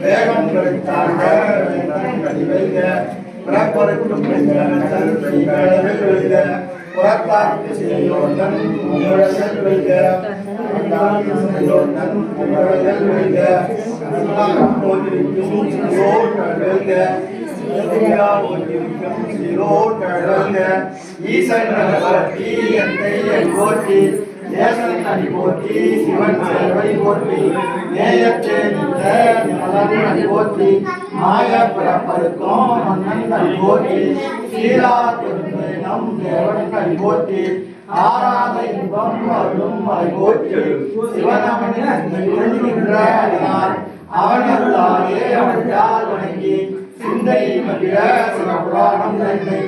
வேகம் கிடைத்தாங்க பிறப்பருக்கும் செய்யோந்தன் செய்யோந்தன் போதிருக்கும் சிலோர்கள் வெல்க இந்தியா ஒன்றிருக்கும் சிலோர்கள் வெல்க ஈசன் நகரத்தி எந்தை என் போற்றி தேசன் தனி போற்றி சிவன் சேவை போற்றி நேயத்தே நின்ற போற்றி மாய பிறப்பருக்கும் மன்னன் தனி போற்றி சீரா பெருந்தை நம் தேவன் தனி போற்றி ஆராத இன்பம் அருளும் மறை போற்றி சிவனவனின் நின்ற அவன் அருளாலே வணங்கி சிந்தை மகிழ சிவபுராணம் நன்மை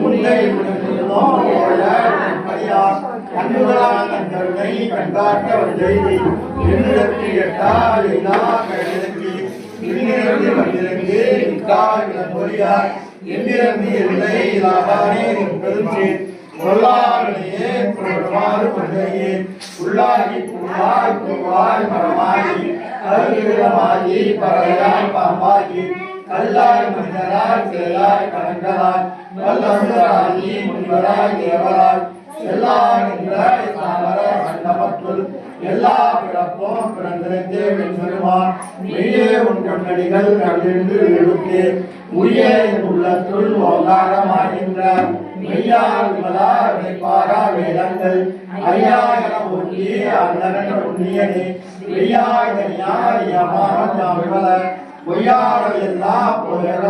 முன்னை முன்னோ ஓட படியார் கண்ணுதலான் கண்கருணை கண்டாட்டவர் செய்தி. எண்ணிற்கு எட்டால் எல்லா கழுதற்கு இன்னிரண்டு வந்திருக்கு நிற்கால் மொழியார் எண்ணிரண்டு எல்லை லாபானே புறமாறு உள்ளாகி மரமாகி கருவிடமாகி பறையாய் பாம்பாகி கல்லாய் மனிதராய் செயலாய் கலங்களாய் வல்லமுதராகி முனிவராய் தேவராய். செல்லாய் நின்றாய் எல்லா பிறப்பும் பிறந்திருந்தே பெருமான். மெய்யே உன் கண்ணடிகள் கண்டிருந்து எடுத்து உயே உள்ளத்துள் ஓங்காரமாகின்ற மெய்யா விமலா வினைப்பாரா வேதங்கள் ஐயா என அந்தரன் மெய்யாயனியா யமானம் விமல பொய்யார எல்லா பொயர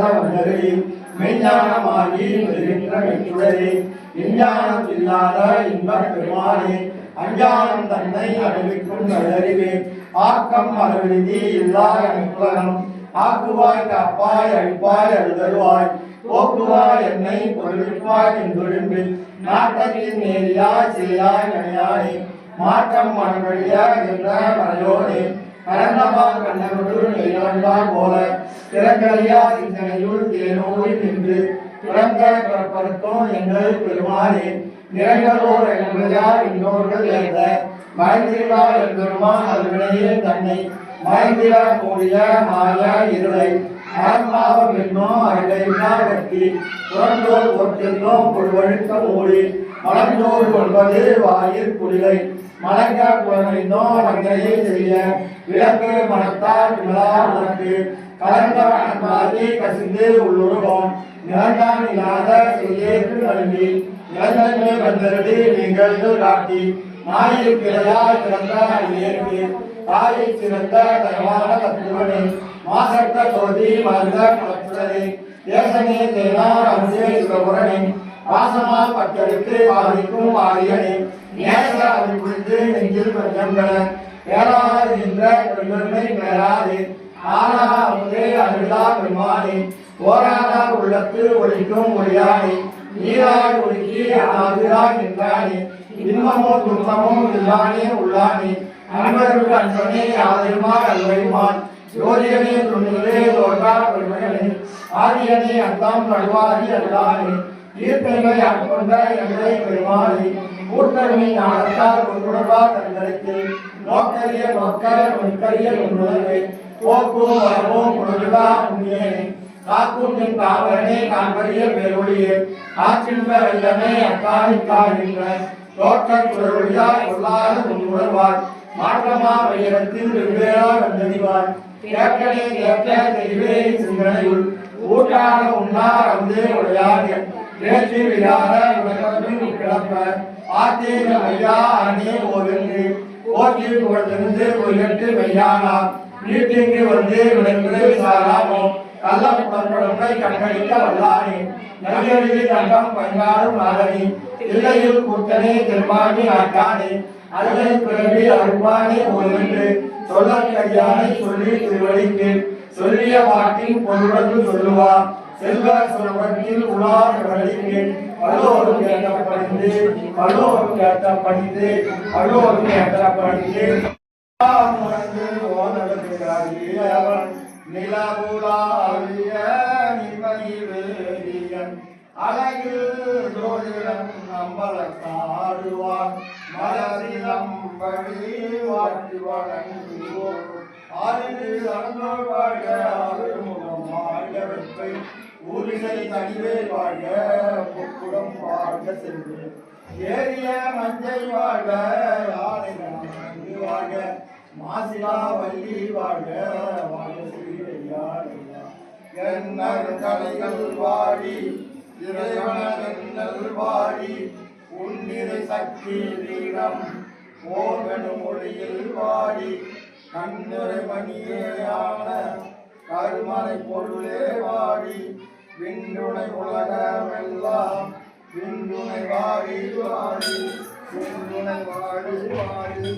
மெய்ஞானமாகி வருகின்ற மெச்சுடரே விஞ்ஞானம் இல்லாத இன்பப் பெருமானே அஞ்ஞானம் தன்னை அறிவிக்கும் நல்லறிவே ஆக்கம் அருவிதி இல்லா உலகம் ஆக்குவாய் காப்பாய் அழிப்பாய் அழுதருவாய் போக்குவாய் என்னை பொருளிப்பாய் என் நாட்டத்தின் நேரியாய் செய்யாய் மாற்றம் மனவழியா என்ற மறையோனே பரந்தமா கண்ணனோடு நெய்யாண்டான் போல திறங்களையா சிந்தனையுள் தேனோடு நின்று பிறந்த பிறப்பருக்கும் எங்கள் பெருமானே நிறங்களோர் எங்களையார் இன்னோர்கள் ஏற்ற மறைந்திருவா என்பெருமான் அதுவினையே தன்னை மறைந்திரா கூடிய மாய இருளை மரம்பாவம் என்னும் அருளையா கட்டி புறந்தோர் ஒற்றெல்லாம் பொருவழுக்க ஓடி மலர்ந்தோர் கொள்வது வாயில் குளிரை மலங்க குழந்தைந்தோ மங்கையை செய்ய விளக்கு மனத்தால் விமலா உனக்கு. கலந்த மாதிரி கசிந்து உள்ளுருவோம். நிறந்தான் இல்லாத செய்யேற்று நல்கி நிறந்தன்மை வந்தரடி நீங்கள் காட்டி. நாயில் கிளையாய் பிறந்த ஐயேற்கு தாயை சிறந்த தயவான தத்துவனே மாசற்ற சோதி மருந்த தேசனே தேனார் சிவபுரனே பட்டெடுத்து பாதிக்கும் நேசராவை குறித்து புரிந்து நெஞ்சில் பஞ்சங்கள என்ற பெருமை பெறாது ஆனா அமுதே அருளா பெருமானே ஓராதா உள்ளத்து ஒழிக்கும் ஒளியானே நீராய் ஒழுக்கி ஆதிராய் நின்றானே இன்பமோ துன்பமோ இல்லானே உள்ளானே அன்பருக்கு அன்பனே ஆதருமான் அல்வைமான் ஜோதியனே துணிகளே தோற்றா பெருமைகளே. ஆரியனே அந்தாம் நடுவாதி அல்லானே ஈர்த்தன்மை அன்பொன்ற எங்களை பெருமானே கூட்டமை ஞானத்தால் கொண்டுடவா தங்களுக்கு நோக்கரிய நோக்கர் நோக்கரிய உணர்வு போக்கும் வரவும் குணவிழா புண்ணியனே காக்கும் என் காவலனே காண்பறிய பேரொழியே காற்றின்ப வெள்ளமே அக்காணிக்காகின்ற தோற்றக் குரலொழியாய் கொள்ளாத உணர்வாய் மாற்றமா வைரத்தில் வெவ்வேறா வந்தறிவாய் கேட்கனே கேட்க தெளிவே சிந்தனையுள். ஊட்டான உண்ணார் அந்தே உடையார் பேச்சு விழாத உலகத்தில் கிளப்ப ஆத்தீன ஐயா அரணே ஓவென்று போற்றி புகழ்ந்திருந்து பொய்யட்டு மெய்யானார் வீட்டிற்கு வந்து விளைந்து சாராமோ கள்ள புலன்படங்களை கண்களிக்க வல்லானே. நல்கழியில் தங்கம் பங்காரும் நாதனி. இல்லையில் கூட்டனே தென்பாண்டி ஆட்டானே. அருளை பிறவி அருள்வானே ஒன்று சொல்ல கையானை சொல்லி திருவடிக்கு சொல்லிய வாக்கின் பொருளுடன் சொல்லுவார். செல்வ சொல்வத்தில் உலார் வழிக்கு பல்லோரும் கேட்டப்படிந்து பல்லோரும் கேட்டப்படிந்து பல்லோரும் கேட்டப்படிந்து முழங்கு ஓனடுகிறான் நிலவுலாவிய நிமதிவேதியன் அழகில் ஜோதிடம் அம்பலத்தாடுவான். மலரிலம்படி வாட்டி வணங்குவோம் ஆறில் அறந்தோர் வாழ்க அருள்முகம் வாழ்க வெப்பை ஊரிசை தனிவே வாழ்க முக்குடம் வாழ்க சென்று. ஏரிய மஞ்சை வாழ்க யானை நன்கு வாழ்க. மாசிலா வள்ளி வாழ்க வாழ்க ஸ்ரீரையார் எண்ணர் கலைகள் வாடி இறைவனல் வாடி உன்னிறை சக்தி வீரம் ஓர்வனும் மொழியில் வாடி கண்ணுரை மணியேயான கருமறை பொருளே வாடி விண்ணுனை உலகமெல்லாம் விண்ணுனை வாடி வாடி விண்ணுனை வாடி வாடி